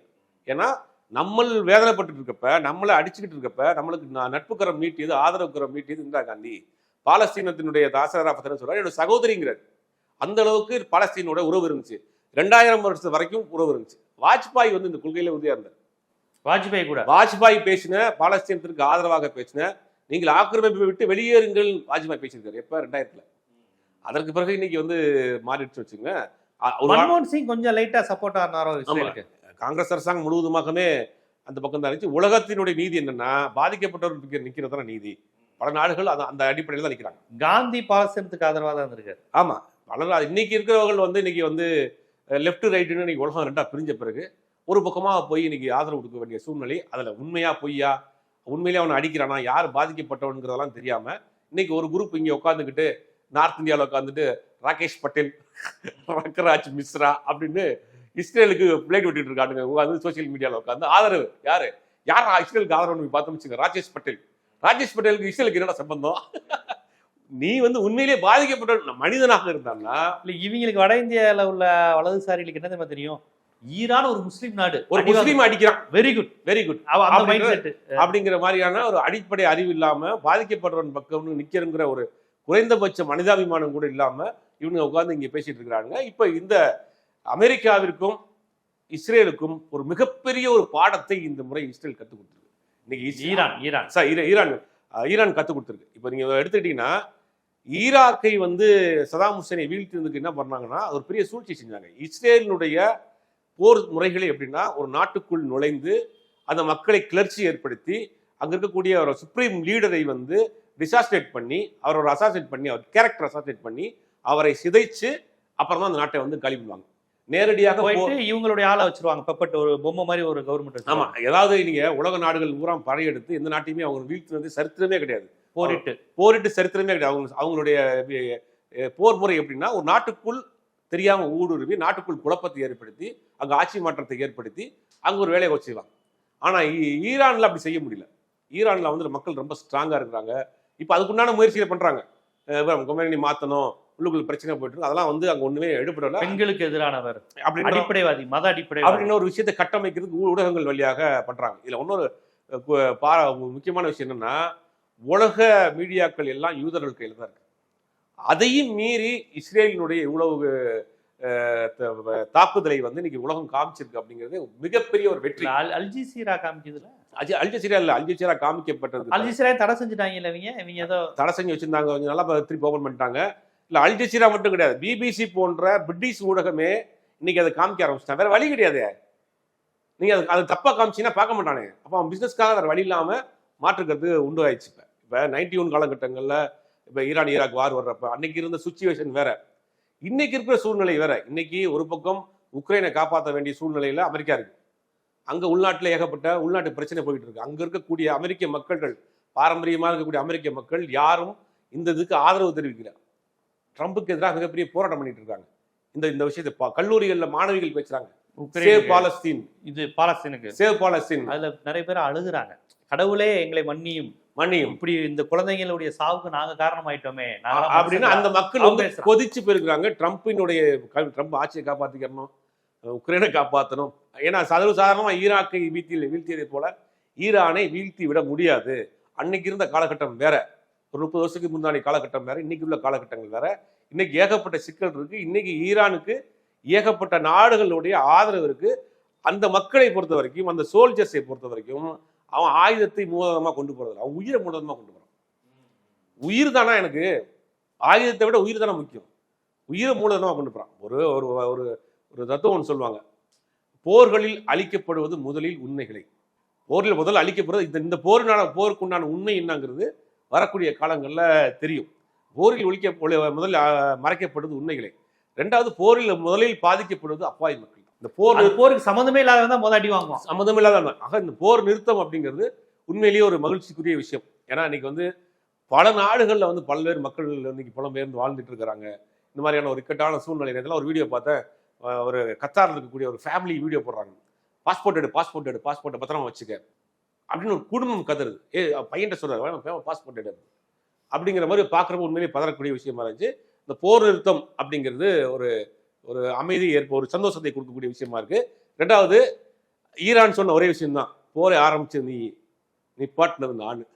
ஏன்னா நம்ம வேதனைப்பட்டு இருக்கப்ப நம்மளை அடிச்சுக்கிட்டு இருக்கப்ப நம்மளுக்கு ந- நட்புக்கரம் நீட்டியது ஆதரவுக்கரம் நீட்டியது இந்திரா காந்தி. பாலஸ்தீனத்தினுடைய தாசராபத்தன சொல்றாரு. என்னோட சகோதரிங்கிறார். அந்த அளவுக்கு பாலஸ்தீனோட உறவு இருந்துச்சு. ரெண்டாயிரம் வருஷம் வரைக்கும் உறவு இருந்துச்சு. வாஜ்பாய் வந்து இந்த கொள்கையில உறுதியா இருந்தார். வாஜ்பாய் கூட. வாஜ்பாய் பேசின பாலஸ்தீனத்திற்கு ஆதரவாக பேசின நீங்கள் ஆக்கிரமிப்பை விட்டு வெளியேறுங்கள் வாஜ்பாய் பேசியிருக்காரு. எப்ப? ரெண்டாயிரத்துல. அதற்கு பிறகு இன்னைக்கு வந்து மாறிடுச்சு வச்சுங்க மன்மோகன் சிங் கொஞ்சம் லைட்டா சப்போர்ட் ஆனாரோ காங்கிரஸ் அரசாங்கம் முழுவதுமாகவே அந்த பக்கம் தான் இருந்துச்சு. உலகத்தினுடைய நீதி என்னன்னா பாதிக்கப்பட்டவர்களுக்கு நிக்கிறது தானே நீதி. பல நாடுகள் அந்த அந்த அடிப்படையில் தான் நிக்கிறாங்க. காந்தி பாலஸ்தீனத்துக்கு ஆதரவா தான் இருந்திருக்காரு. ஆமா. பல இன்னைக்கு இருக்கிறவர்கள் வந்து இன்னைக்கு வந்து லெஃப்ட் ரைட்டுன்னு இன்னைக்கு உலகம் ரெண்டா பிரிஞ்ச பிறகு ஒரு பக்கமா போய் இன்னைக்கு ஆதரவு கொடுக்க வேண்டிய சூழ்நிலை அதுல உண்மையா பொய்யா உண்மையிலே அவனை அடிக்கிறானா யார் பாதிக்கப்பட்டவனுங்கிறதெல்லாம் தெரியாம இன்னைக்கு ஒரு குரூப் இங்க உட்காந்துக்கிட்டு நார்த் இந்தியாவில் உட்காந்துட்டு ராகேஷ் பட்டேல் ரக்கராஜ் மிஸ்ரா அப்படின்னு இஸ்ரேலுக்கு பிளேட் விட்டுட்டு இருக்கானுங்க. உட்காந்து சோசியல் மீடியாவில் உட்காந்து ஆதரவு. யாரு? யார்? இஸ்ரேலுக்கு ஆதரவு பார்த்தோம்னு வச்சுங்க ராஜேஷ் பட்டேல். ராஜேஷ் பட்டேலுக்கு இஸ்ரேலுக்கு என்னடா சம்பந்தம்? நீ வந்து உண்மையிலேயே பாதிக்கப்பட்ட மனிதனாக இருந்தான்னா? இல்ல இவங்களுக்கு வட இந்தியால உள்ள வலதுசாரிகளுக்கு என்ன தெரியுமா தெரியும்? ஈரான் ஒரு முஸ்லீம் நாடு. ஒரு முஸ்லீம் அடிக்கிறான். வெரி குட் வெரி குட் அப்படிங்கிற மாதிரியான ஒரு அடிப்படை அறிவு இல்லாம பாதிக்கப்படுறவன் பக்கம் நிக்கிறங்கிற ஒரு குறைந்தபட்ச மனிதாபிமானம் கூட இல்லாம இவனுங்க உட்கார்ந்து இங்க பேசிட்டு இருக்கிறாங்க இப்ப இந்த அமெரிக்காவிற்கும் இஸ்ரேலுக்கும் ஒரு மிகப்பெரிய ஒரு பாடத்தை இந்த முறை இஸ்ரேல் கத்துக் கொடுத்துருக்கு. இன்னைக்கு ஈரான். ஈரான் சார் ஈரா- ஈரான் அஹ், ஈரான் கற்றுக் கொடுத்துருக்கு. இப்போ நீங்கள் எடுத்துக்கிட்டீங்கன்னா ஈராக்கை வந்து சதாம் ஹுசேனை வீழ்த்தினதுக்கு என்ன பண்ணாங்கன்னா ஒரு பெரிய சூழ்ச்சி செஞ்சாங்க. இஸ்ரேலினுடைய போர் முறைகளை எப்படின்னா ஒரு நாட்டுக்குள் நுழைந்து அந்த மக்களை கிளர்ச்சி ஏற்படுத்தி அங்க இருக்கக்கூடிய ஒரு சுப்ரீம் லீடரை வந்து டிசாஸ்டேட் பண்ணி அவரோட அசாசினேட் பண்ணி அவர் கேரக்டர் அசாசினேட் பண்ணி அவரை சிதைச்சு அப்புறம் தான் அந்த நாட்டை வந்து காலி பண்ணுவாங்க. நேரடியாக போயிட்டு இவங்களுடைய ஆளை வச்சிருவாங்க. பப்பட் ஒரு பொம்மை மாதிரி ஒரு கவர்மெண்ட் ஆமா ஏதாவது நீங்க உலக நாடுகள் பூரா படையெடுத்து எந்த நாட்டையுமே அவங்க வீழ்த்தினது சரித்திரமே கிடையாது. போரிட்டு. போரிட்டு சரித்திரமே கிடையாது. அவங்க அவங்களுடைய போர் முறை எப்படின்னா ஒரு நாட்டுக்குள் தெரியாம ஊடுருவி நாட்டுக்குள் குழப்பத்தை ஏற்படுத்தி அங்க ஆட்சி மாற்றத்தை ஏற்படுத்தி அங்க ஒரு வேலையை வச்சுக்கலாம் ஆனா ஈரான்ல அப்படி செய்ய முடியல. ஈரான்ல வந்து மக்கள் ரொம்ப ஸ்ட்ராங்கா இருக்கிறாங்க. இப்ப அதுக்குண்டான முயற்சிகளை பண்றாங்க. கொமேனி மாத்தணும் உள்ளுக்குள்ள பிரச்சனை போயிட்டு இருக்கு. அதெல்லாம் வந்து அங்க ஒண்ணுமே எடுபடல. பெண்களுக்கு எதிரானவர். அப்படின்ற அடிப்படைவாதி மத அடிப்படைவாதி. அப்படின்னு ஒரு விஷயத்தை கட்டமைக்கிறதுக்கு ஊடகங்கள் வழியாக பண்றாங்க. இதுல இன்னொரு பா- முக்கியமான விஷயம் என்னன்னா உலக மீடியாக்கள் எல்லாம் யூதர்கள் கையில் தான் இருக்கு. அதையும் மீறி இஸ்ரேலினுடைய இவ்வளவு தாக்குதலை வந்து இன்னைக்கு உலகம் காமிச்சிருக்கு அப்படிங்கிறது மிகப்பெரிய ஒரு வெற்றி. அல் அல்ஜிசீரா காமிச்சதுல? அஜி- அல்ஜசீரா இல்ல அல்ஜசீரா காமிக்கப்பட்டது. அல்ஜிசீரா தடை செஞ்சுட்டாங்கல்ல இவங்க? இவங்க ஏதோ தடை செஞ்சு வச்சிருந்தாங்க. கொஞ்சம் நல்லா திருப்பி ஓபன் பண்ணிட்டாங்க. இல்லை அல்ஜசீரா மட்டும் கிடையாது. பிபிசி போன்ற பிரிட்டிஷ் ஊடகமே இன்னைக்கு அதை காமிக்க ஆரம்பிச்சிட்டாங்க வேற வழி கிடையாது. நீங்கள் அது அது தப்பாக காமிச்சின்னா பார்க்க மாட்டானே. அப்போ அவன் பிஸ்னஸ்க்காக வேறு வழி இல்லாமல் மாற்றுக்கிறது உண்டு ஆயிடுச்சு இப்போ. இப்போ நைன்டி ஒன் காலகட்டங்களில் இப்போ ஈரான் ஈராக் வார் வர்றப்ப அன்னைக்கு இருந்த சுச்சுவேஷன் வேற. இன்னைக்கு இருக்கிற சூழ்நிலை வேற. இன்னைக்கு ஒரு பக்கம் உக்ரைனை காப்பாற்ற வேண்டிய சூழ்நிலையில் அமெரிக்கா இருக்கு. அங்கே உள்நாட்டில் ஏகப்பட்ட உள்நாட்டு பிரச்சனை போயிட்டு இருக்கு. அங்கே இருக்கக்கூடிய அமெரிக்க மக்கள்கள் பாரம்பரியமாக இருக்கக்கூடிய அமெரிக்க மக்கள் யாரும் இந்த இதுக்கு ஆதரவு தெரிவிக்கிறார் ட்ரம்புக்கு எதிராக மிகப்பெரிய போராட்டம் பண்ணிட்டு இருக்காங்க இந்த இந்த விஷயத்தை கல்லூரிகள்ல மாணவிகள் பேசுறாங்க. Save Palestine. இது பாலஸ்தீனுக்கு. சேவ் பாலஸ்தீன். அதுல நிறைய பேர் அழுகுறாங்க. கடவுளே எங்களை மன்னியும். மன்னியும். இப்படி இந்த குழந்தைங்களுடைய சாவுக்கு நாங்க காரணமாயிட்டோமே. அப்படின்னு அந்த மக்கள் வந்து. கொதிச்சு போயிருக்கிறாங்க. ட்ரம்பினுடைய க- ட்ரம்ப் ஆட்சியை காப்பாத்திக்கணும் உக்ரைனை காப்பாற்றணும் ஏன்னா சர்வ சாதாரணமா ஈராக்கை வீழ்த்தி வீழ்த்தியதை போல ஈரானை வீழ்த்தி விட முடியாது. அன்னைக்கு இருந்த காலகட்டம் வேற. ஒரு முப்பது வருஷத்துக்கு முந்தானி காலகட்டம் வேற இன்னைக்கு உள்ள காலகட்டங்கள் வேற. இன்னைக்கு ஏகப்பட்ட சிக்கல் இருக்கு. இன்னைக்கு ஈரானுக்கு ஏகப்பட்ட நாடுகளுடைய ஆதரவு இருக்கு. அந்த மக்களை பொறுத்த வரைக்கும் அந்த சோல்ஜர்ஸை பொறுத்த வரைக்கும் அவன் ஆயுதத்தை மூலதனமாக கொண்டு போறது அவன் உயிரை மூலதனமாக கொண்டு போறான். உயிர் தானா எனக்கு? ஆயுதத்தை விட உயிர் தானே முக்கியம். உயிரை மூலதனமாக கொண்டு போறான். ஒரு ஒரு ஒரு ஒரு தத்துவம் ஒன்று சொல்லுவாங்க. போர்களில் அழிக்கப்படுவது முதலில் உண்மைகளை. போரில் முதல் அழிக்கப்படுறது இந்த இந்த போரினால போருக்குண்டான உண்மை என்னங்கிறது வரக்கூடிய காலங்கள்ல தெரியும். போரில் ஒழிக்க அஹ், மறைக்கப்படுவது உண்மைகளை. ரெண்டாவது போரில் முதலில் பாதிக்கப்படுவது அப்பாவி மக்கள். இந்த போர் போருக்கு சம்மந்தமே இல்லாதவன் மொதல் அடி வாங்குவான். சம்மந்தமில்லாத ஆக இந்த போர் நிறுத்தம் அப்படிங்கிறது உண்மையிலேயே ஒரு மகிழ்ச்சிக்குரிய விஷயம். ஏன்னா இன்னைக்கு வந்து பல நாடுகளில் வந்து பல்வேறு மக்கள் இன்னைக்கு புலம்பெயர்ந்து வாழ்ந்துட்டு இருக்கிறாங்க. இந்த மாதிரியான ஒரு இக்கட்டான சூழ்நிலை நேரத்தில் ஒரு வீடியோ பார்த்தேன் ஒரு கத்தாரில் இருக்கக்கூடிய ஒரு ஃபேமிலி வீடியோ போடுறாங்க. பாஸ்போர்ட் எடு பாஸ்போர்ட் எடு பாஸ்போர்ட்டை பத்திரமா வச்சுக்க. அப்படின்னு ஒரு குடும்பம் கதறுது. ஏ பையன்ட்ட சொல்றாரு பாஸ்போர்ட் எடு அப்படிங்கிற மாதிரி பார்க்குறப்ப உண்மையிலேயே பதறக்கூடிய விஷயமா இருந்துச்சு. இந்த போர் நிறுத்தம் அப்படிங்கிறது ஒரு ஒரு அமைதி ஏற்ப ஒரு சந்தோஷத்தை கொடுக்கக்கூடிய விஷயமா இருக்கு. ரெண்டாவது ஈரான் சொன்ன ஒரே விஷயம்தான். போரை ஆரம்பிச்சது நீ நிப்பாட்டினது நான்.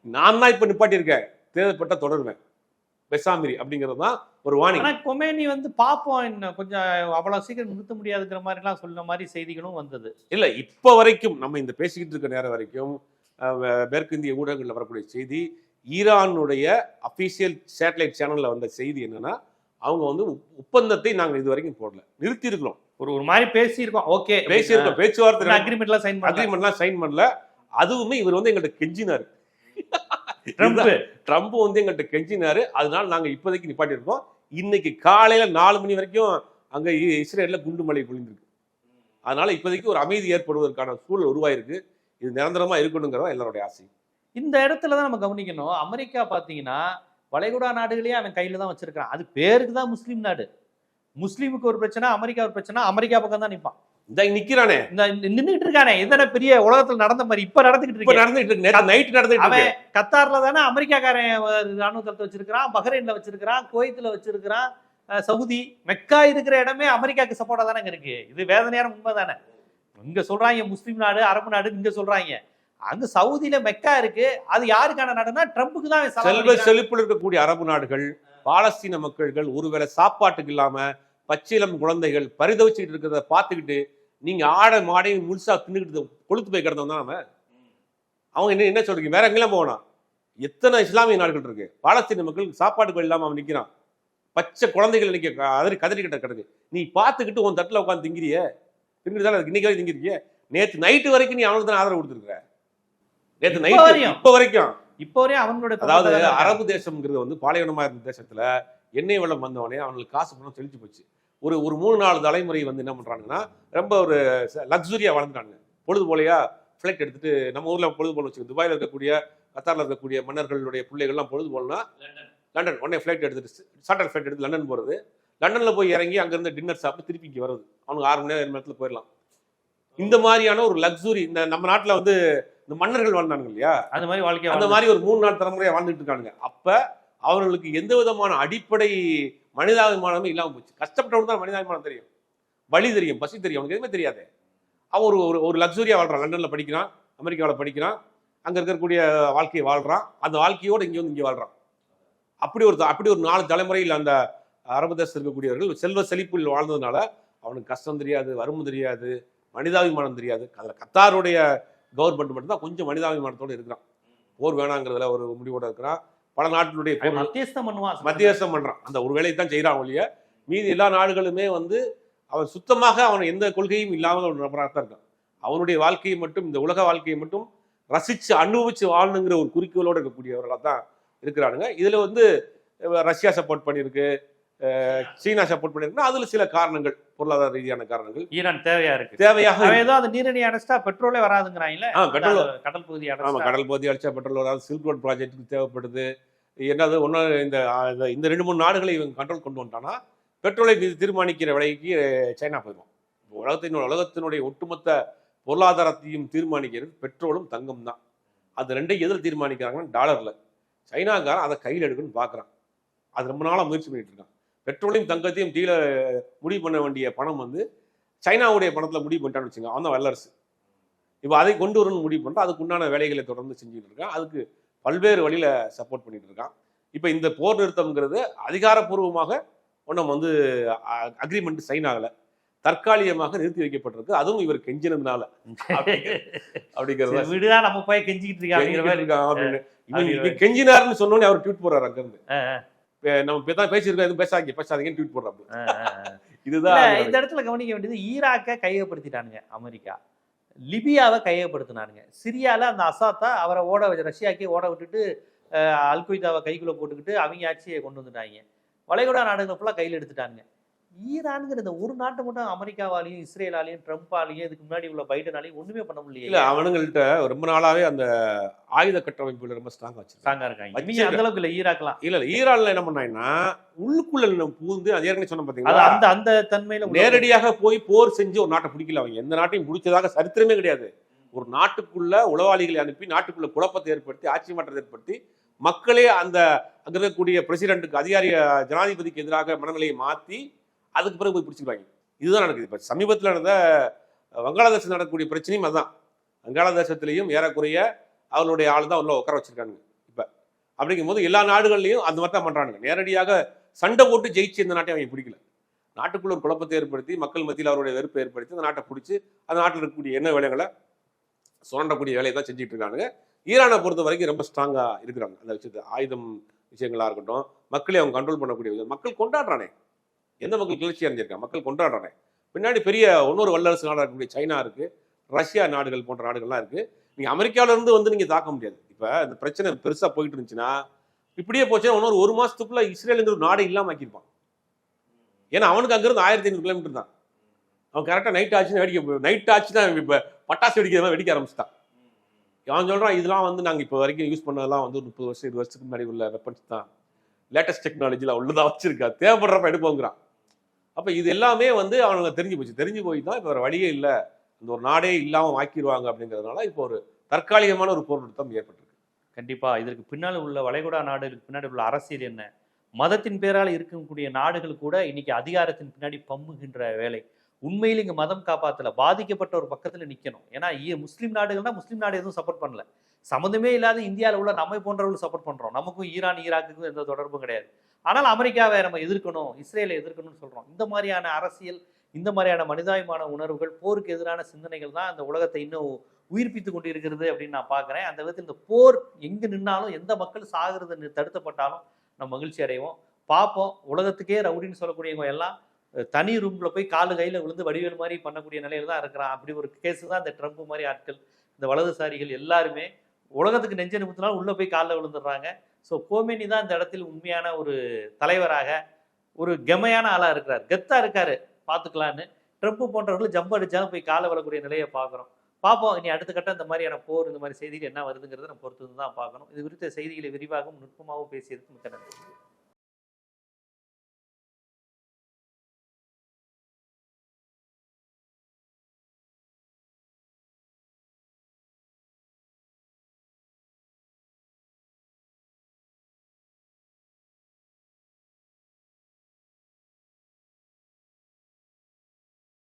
நான் தான் இப்ப நிப்பாட்டியிருக்கேன். தேவைப்பட்ட தொடருவேன். பெசாமிரி அப்படிங்கிறது தான் ஒரு வாணி கொமேனி வந்து பாப்போம் இன்னும் கொஞ்சம் அவ்வளவு சீக்கிரம் நிறுத்த முடியாதுங்கிற மாதிரி எல்லாம் சொன்ன மாதிரி செய்திகளும் வந்தது. இல்ல இப்ப வரைக்கும் நம்ம இந்த பேசிக்கிட்டு இருக்க நேரம் வரைக்கும் மேற்கிந்திய ஊடகங்கள்ல வரக்கூடிய செய்தி ஈரானுடைய அபிஷியல் சேட்டலைட் சேனல்ல வந்த செய்தி என்னன்னா அவங்க வந்து ஒப்- ஒப்பந்தத்தை நாங்க இது வரைக்கும் போடல. நிறுத்தி இருக்கிறோம் ஒரு ஒரு மாதிரி பேசியிருக்கோம். ஓகே. பேசியிருக்கோம். பேச்சுவார்த்தை அக்ரிமெண்ட் எல்லாம் சைன் அக்ரிமெண்ட்லாம் சைன் பண்ணல. அதுவுமே இவர் வந்து எங்கள்கிட்ட கெஞ்சினாரு. ட்ரம்ப் ட்ரம்ப் வந்து எங்கள்கிட்ட கெஞ்சினாரு. அதனால நாங்க இப்போதைக்கு நிப்பாட்டி இருக்கோம் இன்னைக்கு காலையில நாலு மணி வரைக்கும் அங்க இஸ்ரேல்ல குண்டு மழை பொழிந்திருக்கு. அதனால இப்போதைக்கு ஒரு அமைதி ஏற்படுவதற்கான சூழல் உருவாயிருக்கு. இது நிரந்தரமா இருக்கணுங்கிறதா எல்லாருடைய ஆசை. இந்த இடத்துல தான் நம்ம கவனிக்கணும். அமெரிக்கா பாத்தீங்கன்னா வளைகுடா நாடுகளையே அவன் கையில தான் வச்சிருக்கான் அது பேருக்கு தான் முஸ்லீம் நாடு. முஸ்லீமுக்கு ஒரு பிரச்சனை அமெரிக்கா ஒரு பிரச்சனை அமெரிக்கா பக்கம் தான் நிப்பான். இந்த நிக்கிறானே. நின்றுட்டு இருக்கானே. எத்தனை பெரிய உலகத்துல நடந்த மாதிரி இப்ப நடந்துகிட்டு இருக்கு. நேற்று நைட் நடந்துட்டு அவன் கத்தார்ல தானே அமெரிக்காக்காரன் ராணுவ தளத்தை வச்சிருக்கிறான் பஹ்ரைன்ல வச்சிருக்கிறான் குவைத்துல வச்சிருக்கிறான் சவுதி மெக்கா இருக்கிற இடமே அமெரிக்காக்கு சப்போர்ட்டா தானே இருக்கு. இது வேதனையான உண்மை தானே இங்க சொல்றாங்க முஸ்லீம் நாடு அரபு நாடு இங்க சொல்றாங்க. அங்க சவுதியில மெக்கா இருக்கு. அது யாருக்கான நாடுனா ட்ரம்புக்கு தான் செல்வ. செழிப்பில் இருக்கக்கூடிய அரபு நாடுகள் பாலஸ்தீன மக்கள்கள் ஒருவேளை சாப்பாட்டுக்கு இல்லாம பச்சிலம் குழந்தைகள் பரிதவிச்சுக்கிட்டு இருக்கிறத பார்த்துக்கிட்டு நீங்க ஆடை மாடையும் முழுசா தின்னுக்கிட்டு கொளுத்து போய் கிடந்தவன் தான் அவன். அவங்க என்ன என்ன சொல்றீங்க? வேற எங்கெல்லாம் போகணும் எத்தனை இஸ்லாமிய நாடுகள் இருக்கு? பாலஸ்தீன மக்களுக்கு சாப்பாட்டுக்கு இல்லாம அவன் நிக்கிறான். பச்சை குழந்தைகள் இன்னைக்கு அதறி கதறிக்கிட்ட கிடக்கு. நீ பார்த்துக்கிட்டு உன் தட்டுல உட்காந்து திங்கிறிய? திங்கிட்டு தானே இன்னைக்கு வரைக்கும் திங்கிறீங்க நேத்து நைட்டு வரைக்கும் நீ அவனுக்கு தான் ஆதரவு கொடுத்துருக்க நைட்டு வரையும். இப்ப வரைக்கும். இப்போ வரையும் அவங்களோட அதாவது அரபு தேசம்ங்கிறது வந்து பாலைவனமா இருந்த தேசத்துல எண்ணெய் வெள்ளம் வந்தவொடனே அவங்களுக்கு காசு பணம் செழிச்சு போச்சு. ஒரு ஒரு மூணு நாலு தலைமுறை வந்து என்ன பண்றாங்கன்னா ரொம்ப ஒரு லக்ஸுரியா வளர்ந்துட்டாங்க பொழுது போலையா ஃப்ளைட் எடுத்துட்டு நம்ம ஊர்ல பொழுது போல வச்சுக்கோ துபாயில இருக்கக்கூடிய கத்தார்ல இருக்கக்கூடிய மன்னர்களுடைய பிள்ளைகள்லாம் பொழுது போலனா லண்டன். உடனே ஃப்ளைட் எடுத்துட்டு சார்ட்டர் ஃப்ளைட் எடுத்து லண்டன் போறது. லண்டன்ல போய் இறங்கி அங்கிருந்து டின்னர் சாப்பிட்டு திருப்பி இங்க வருது அவனுக்கு ஆறு மணி நேரம் ஏழு நேரத்துல போயிடலாம். இந்த மாதிரியான ஒரு லக்ஸுரி இந்த நம்ம நாட்டுல வந்து இந்த மன்னர்கள் வாழ்ந்தாங்க இல்லையா? அந்த மாதிரி வாழ்க்கை அந்த மாதிரி ஒரு மூணு நாள் தலைமுறையா வாழ்ந்துட்டு இருக்கானுங்க. அப்ப அவர்களுக்கு எந்த விதமான அடிப்படை மனிதாபிமானமே இல்லாமல் போச்சு. கஷ்டப்பட்டவனுக்கு தான் மனிதாபிமானம் தெரியும். வழி தெரியும் பசி தெரியும். அவனுக்கு எதுவுமே தெரியாது. அவன் ஒரு ஒரு ஒரு லக்ஸுரியாக வாழ்கிறான் லண்டனில் படிக்கிறான் அமெரிக்காவில் படிக்கிறான் அங்கே இருக்கக்கூடிய வாழ்க்கையை வாழ்கிறான் அந்த வாழ்க்கையோடு இங்கே வந்து இங்கே வாழ்கிறான் அப்படி ஒரு அப்படி ஒரு நாலு தலைமுறையில் அந்த அரபு தேசத்தில் இருக்கக்கூடியவர்கள் செல்வ செழிப்பில் வாழ்ந்ததுனால அவனுக்கு கஷ்டம் தெரியாது வறுமை தெரியாது மனிதாபிமானம் தெரியாது. அதில் கத்தாருடைய கவர்மெண்ட் மட்டும்தான் கொஞ்சம் மனிதாபிமானத்தோடு இருக்கிறான். போர் வேணாங்கிறதுல ஒரு முடிவோடு இருக்கிறான். பல நாட்டினுடைய மத்தியஸ்தம் பண்ணுவான் மத்தியஸ்தம் பண்றான். அந்த ஒரு வேலையை தான் செய்யறான் ஒழிய மீதி எல்லா நாடுகளுமே வந்து அவன் சுத்தமாக அவன் எந்த கொள்கையும் இல்லாமல் ஒரு நபராக தான் இருக்கான். அவனுடைய வாழ்க்கையை மட்டும் இந்த உலக வாழ்க்கையை மட்டும் ரசிச்சு அனுபவிச்சு வாழணுங்கிற ஒரு குறிக்கோளோடு இருக்கக்கூடியவர்களாக தான் இருக்கிறானுங்க. இதுல வந்து ரஷ்யா சப்போர்ட் பண்ணியிருக்கு. சீனா சப்போர்ட் பண்ணியிருக்குன்னா அதுல சில காரணங்கள் பொருளாதார ரீதியான காரணங்கள். ஈரான் தேவையா இருக்கு. தேவையாக ஏதோ அந்த நீரணி அடைச்சிட்டா பெட்ரோலே வராதுங்கிறாங்களே. அந்த கடல் பகுதி ஆமா கடல் பகுதி அடிச்சா பெட்ரோல் வராது சில்க் ரோட் ப்ராஜெக்ட்டுக்கு தேவைப்படுது. என்னது ஒன்று இந்த இந்த- ரெண்டு மூணு நாடுகளை இவங்க கண்ட்ரோல் கொண்டு வந்துட்டானா பெட்ரோலை தீர்மானிக்கிற விலைக்கு சைனா போயிடும். உலகத்தின் உலகத்தினுடைய ஒட்டுமொத்த பொருளாதாரத்தையும் தீர்மானிக்கிறது பெட்ரோலும் தங்கம் தான். அது ரெண்டையும் எதில் தீர்மானிக்கிறாங்கன்னா டாலர்ல சைனாக்காரன் அதை கையில் எடுக்கணும்னு பார்க்குறான். அது ரொம்ப நாளாக முயற்சி பண்ணிட்டு இருக்கான். பெட்ரோலையும் தங்கத்தையும் டீல முடிவு பண்ண வேண்டிய பணம் வந்து சைனாவுடைய பணத்தில் முடிவு பண்ணிட்டான்னு வச்சுங்க அவன் தான் வல்லரசு. இப்போ அதை கொண்டு வரணும்னு முடிவு பண்ணிட்டு அதுக்கு உண்டான வேலைகளை தொடர்ந்து செஞ்சுட்டு இருக்கான். அதுக்கு பல்வேறு வழியில சப்போர்ட் பண்ணிட்டு இருக்கான். இப்போ இந்த போர் நிறுத்தம்ங்கிறது அதிகாரப்பூர்வமாக ஒன்றும் வந்து அக்ரிமெண்ட் சைன் ஆகல தற்காலிகமாக நிறுத்தி வைக்கப்பட்டிருக்கு. அதுவும் இவர் கெஞ்சினதுனால. அப்படிங்கிறது விடுடா நம்ம போய் கெஞ்சிக்கிட்டு இருக்காங்க அப்படின்னு. கெஞ்சினாருன்னு சொன்னோன்னே அவர் ட்வீட் போடுறாரு அங்கிருந்து. இப்போ தான் பேசியிருக்கோம் எதுவும் பேசாதீங்க பேசாதீங்கன்னு ட்வீட் ஆ. இதுதான் இந்த இடத்துல கவனிக்க வேண்டியது ஈராக்கை கையகப்படுத்திட்டானுங்க அமெரிக்கா. லிபியாவை கையகப்படுத்தினானுங்க. சிரியால அந்த அசாத்தா அவரை ஓட வச்சு ரஷ்யாக்கே ஓட விட்டுட்டு அஹ், அல் கொய்தாவை கைக்குள்ள போட்டுக்கிட்டு அவங்க ஆட்சியை கொண்டு வந்துட்டாங்க. வளைகுடா நாடுகளை ஃபுல்லாக கையில் எடுத்துட்டானுங்க. ஈரானுங்கிற இந்த ஒரு நாட்டை மட்டும் அமெரிக்காவாலையும் இஸ்ரேலாலையும் ட்ரம்ப்பாலையும் இதுக்கு முன்னாடி உள்ள பைடனாலையும் ஒண்ணுமே பண்ண இல்ல முடியல அவனுங்கள்ட்ட ரொம்ப நாளாவே அந்த ஆயுத கட்டமைப்புல ரொம்ப ஸ்ட்ராங் வச்சிருக்காங்க. ஸ்ட்ராங்கா இருக்காங்க. வச்சிருக்க- அந்த அளவுக்கு இல்ல ஈராக்லாம். இல்ல இல்ல ஈரான்ல என்ன பண்ணாங்கன்னா உள்ளுக்குள்ள பூந்து அது ஏற்கனவே சொன்ன பாத்தீங்களா? அந்த அந்த தன்மையில நேரடியாக போய் போர் செஞ்சு ஒரு நாட்டை பிடிக்கல அவங்க. எந்த நாட்டையும் பிடிச்சதாக சரித்திரமே கிடையாது. ஒரு நாட்டுக்குள்ள உளவாளிகளை அனுப்பி நாட்டுக்குள்ள குழப்பத்தை ஏற்படுத்தி ஆட்சி மாற்றத்தை ஏற்படுத்தி மக்களே அந்த அங்க இருக்கக்கூடிய பிரசிடென்ட்டுக்கு அதிகாரி ஜனாதிபதிக்கு எதிராக மனநிலையை மாத்தி அதுக்கு பிறகு போய் பிடிச்சிருப்பாங்க. இதுதான் நடக்குது. இப்போ சமீபத்தில் நடந்த வங்காளதேசம் நடக்கக்கூடிய பிரச்சனையும் அதுதான் வங்காளதேசத்திலையும் ஏறக்குறைய அவர்களுடைய ஆள் தான் உள்ள உட்கார வச்சிருக்காங்க அப்படிங்கும் அப்படிங்கும்போது எல்லா நாடுகள்லையும் அந்த மாதிரி தான் பண்ணுறானுங்க நேரடியாக சண்டை போட்டு ஜெயிச்சு இந்த நாட்டை அவங்க பிடிக்கல. நாட்டுக்குள்ள ஒரு குழப்பத்தை ஏற்படுத்தி மக்கள் மத்தியில் அவருடைய வெறுப்பை ஏற்படுத்தி அந்த நாட்டை பிடிச்சி அந்த நாட்டில் இருக்கக்கூடிய என்ன வேலைகளை சுரண்டக்கூடிய வேலையை தான் செஞ்சுட்டு இருக்காங்க ஈரானை பொறுத்த வரைக்கும் ரொம்ப ஸ்ட்ராங்காக இருக்கிறாங்க. அந்த விஷயத்தை ஆயுதம் விஷயங்களாக இருக்கட்டும் மக்களை அவங்க கண்ட்ரோல் பண்ணக்கூடிய மக்கள் கொண்டாடுறானே. எந்த மக்கள் கிளர்ச்சி அடைஞ்சிருக்கா மக்கள் கொண்டாடுறாங்க. பின்னாடி பெரிய இன்னொரு வல்லரசு நாடாக இருக்கக்கூடிய சைனா இருக்குது ரஷ்யா நாடுகள் போன்ற நாடுகள்லாம் இருக்குது நீங்கள் அமெரிக்காவிலேருந்து வந்து நீங்கள் தாக்க முடியாது. இப்போ இந்த பிரச்சனை பெருசாக போயிட்டு இருந்துச்சுன்னா இப்படியே போச்சுன்னா இன்னொரு ஒரு மாதத்துக்குள்ளே இஸ்ரேலுங்கிற ஒரு நாடு இல்லாமல் ஆக்கியிருப்பான். ஏன்னா அவனுக்கு அங்கேருந்து ஆயிரத்தி ஐநூறு கிலோமீட்டர் தான். அவன் கரெக்டாக நைட் ஆச்சுன்னா வெடிக்க நைட் ஆச்சுன்னா இப்போ பட்டாசு வெடிக்கிற மாதிரி வெடிக்க ஆரம்பிச்சிட்டான். அவன் சொல்கிறான் இதெல்லாம் வந்து நாங்கள் இப்போ வரைக்கும் யூஸ் பண்ணதெல்லாம் வந்து ஒரு முப்பது வருஷம் இருபது வருஷத்துக்கு முன்னாடி உள்ள வெப்பன்ஸ் தான். லேட்டஸ்ட் டெக்னாலஜியில் உள்ளதான் வச்சிருக்கா. தேவைப்படுறப்ப எடுப்போங்கிறான். அப்போ இது எல்லாமே வந்து அவனுங்க தெரிஞ்சு போச்சு. தெரிஞ்சு போய் தான் இப்போ வேறு வழியே இல்லை. இந்த ஒரு நாடே இல்லாமல் ஆக்கிடுவாங்க அப்படிங்கிறதுனால இப்போ ஒரு தற்காலிகமான ஒரு போர்நிறுத்தம் ஏற்பட்டிருக்கு. கண்டிப்பாக இதற்கு பின்னால் உள்ள வளைகுடா நாடுகளுக்கு பின்னாடி உள்ள அரசியல் என்ன? மதத்தின் பேரால் இருக்கக்கூடிய நாடுகள் கூட இன்னைக்கு அதிகாரத்தின் பின்னாடி பம்முகின்ற வேலை. உண்மையில் இங்கே மதம் காப்பாத்தல பாதிக்கப்பட்ட ஒரு பக்கத்தில் நிற்கணும் ஏன்னா முஸ்லீம் நாடுகள்னா முஸ்லீம் நாடு எதுவும் சப்போர்ட் பண்ணல. சம்மந்தமே இல்லாத இந்தியாவில் உள்ள நம்மை போன்றவர்கள் சப்போர்ட் பண்ணுறோம் நமக்கும் ஈரான் ஈராக்குக்கும் எந்த தொடர்பும் கிடையாது. ஆனால் அமெரிக்காவை நம்ம எதிர்க்கணும் இஸ்ரேலை எதிர்க்கணும்னு சொல்கிறோம் இந்த மாதிரியான அரசியல் இந்த மாதிரியான மனிதாயமான உணர்வுகள் போருக்கு எதிரான சிந்தனைகள் தான் அந்த உலகத்தை இன்னும் உயிர்ப்பித்து கொண்டு இருக்கிறது அப்படின்னு நான் பார்க்குறேன். அந்த விதத்தில் இந்த போர் எங்கே நின்னாலும் எந்த மக்கள் சாகிறது தடுத்தப்பட்டாலும் நம்ம மகிழ்ச்சி அடைவோம். பார்ப்போம். உலகத்துக்கே ரவுடின்னு சொல்லக்கூடியவங்க எல்லாம் தனி ரூமில் போய் காலு கையில் விழுந்து வடிவேல் மாதிரி பண்ணக்கூடிய நிலையில் தான் இருக்கிறான். அப்படி ஒரு கேஸ் தான் இந்த ட்ரம்ப் மாதிரி ஆட்கள் இந்த வலதுசாரிகள் எல்லாருமே உலகத்துக்கு நெஞ்ச நிமித்தினாலும் உள்ளே போய் காலில் விழுந்துடுறாங்க. ஸோ கோமேனி தான் இந்த இடத்தில் உண்மையான ஒரு தலைவராக ஒரு கெமையான ஆளாக இருக்கிறார். கெத்தாக இருக்கார். பார்த்துக்கலான்னு. ட்ரம்ப் போன்றவர்கள் ஜம்ப் அடித்தாலும் போய் காலை வரக்கூடிய நிலையை பார்க்குறோம். பார்ப்போம். இனி அடுத்த கட்டம் இந்த மாதிரியான போர் இந்த மாதிரி செய்திகள் என்ன வருதுங்கிறத நம்ம பொறுத்து தான் பார்க்கணும். இது குறித்த செய்திகளை விரிவாகவும் நுட்பமாகவும் பேசியதுக்கு மிக்க நன்றி.